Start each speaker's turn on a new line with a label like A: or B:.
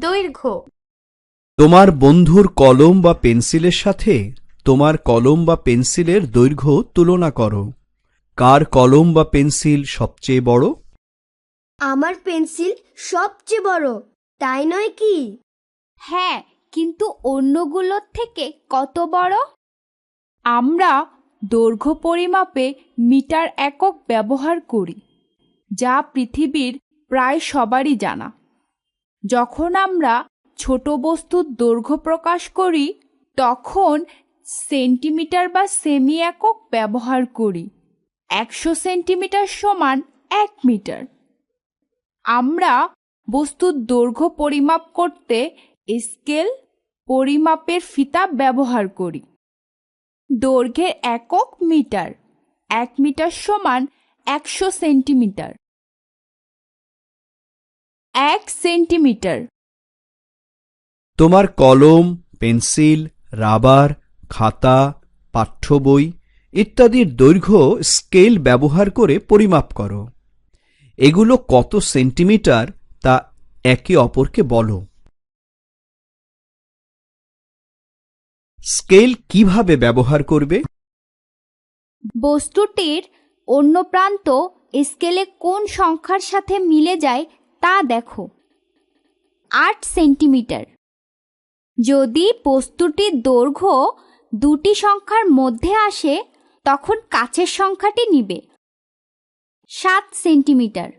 A: দৈর্ঘ্য।
B: তোমার বন্ধুর কলম বা পেন্সিলের সাথে তোমার কলম বা পেন্সিলের দৈর্ঘ্য তুলনা করো। কার কলম বা পেন্সিল সবচেয়ে বড়?
C: আমার পেন্সিল সবচেয়ে বড় তাই নয় কি?
D: হ্যাঁ কিন্তু অন্যগুলোর থেকে কত বড়? আমরা দৈর্ঘ্য পরিমাপে মিটার একক ব্যবহার করি, যা পৃথিবীর প্রায় সবারই জানা। যখন আমরা ছোট বস্তুর দৈর্ঘ্য প্রকাশ করি, তখন সেন্টিমিটার বা সেমি একক ব্যবহার করি, একশো সেন্টিমিটার সমান এক মিটার। আমরা বস্তুর দৈর্ঘ্য পরিমাপ করতে স্কেল পরিমাপের ফিতা ব্যবহার করি। দৈর্ঘ্যের একক মিটার, এক মিটার সমান একশো সেন্টিমিটার। এক সেন্টিমিটার।
B: তোমার কলম, পেন্সিল, রাবার, খাতা, পাঠ্য বই ইত্যাদির দৈর্ঘ্য স্কেল ব্যবহার করে পরিমাপ করো। এগুলো কত সেন্টিমিটার তা একে অপরকে বলো। স্কেল কীভাবে ব্যবহার করবে?
D: বস্তুটির অন্য প্রান্ত স্কেলে কোন সংখ্যার সাথে মিলে যায় তা দেখো। আট সেন্টিমিটার। যদি বস্তুটির দৈর্ঘ্য দুটি সংখ্যার মধ্যে আসে, তখন কাছের সংখ্যাটি নিবে। সাত সেন্টিমিটার।